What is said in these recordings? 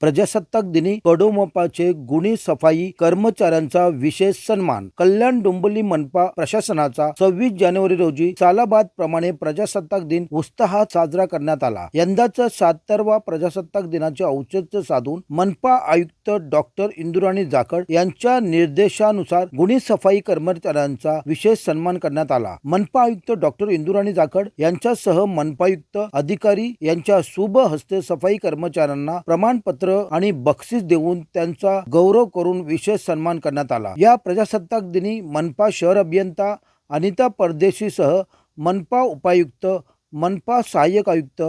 प्रजासत्ताक दिनी कडोमपाचे गुणी सफाई कर्मचाऱ्यांचा विशेष सन्मान. कल्याण डोंबिवली मनपा प्रशासनाचा सव्वीस जानेवारी रोजी सालाबाद प्रमाणे प्रजासत्ताक दिन उत्साहात साजरा करण्यात आला. यंदाचा सत्तरवा प्रजासत्ताक दिनाचे औचित्य साधून मनपा आयुक्त डॉक्टर इंदुराणी जाखड यांच्या निर्देशानुसार गुणी सफाई कर्मचाऱ्यांचा विशेष सन्मान करण्यात आला. मनपा आयुक्त डॉक्टर इंदुराणी जाखड यांच्यासह मनपायुक्त अधिकारी यांच्या शुभ हस्ते सफाई कर्मचाऱ्यांना प्रमाणपत्र आणि बक्षीस देऊन त्यांचा गौरव करून विशेष सन्मान करण्यात आला. या प्रजासत्ताक दिनी मनपा शहर अभियंता अनिता परदेशीसह मनपा उपायुक्त मनपा सहाय्यक आयुक्त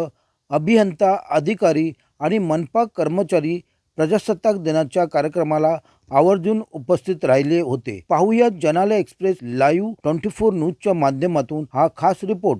अभियंता अधिकारी आणि मनपा कर्मचारी प्रजासत्ताक दिनाच्या कार्यक्रमाला आवर्जून उपस्थित राहिले होते. पाहुयात Janalay express live twenty four न्यूजच्या माध्यमातून हा खास रिपोर्ट.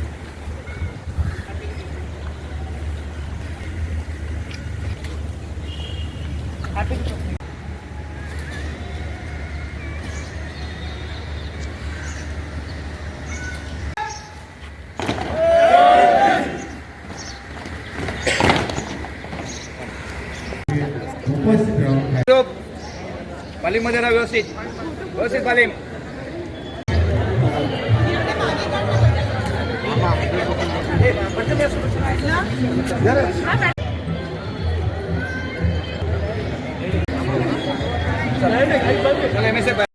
तालीम मध्ये राहा व्यवस्थित व्यवस्थित तालीम चला, Dale,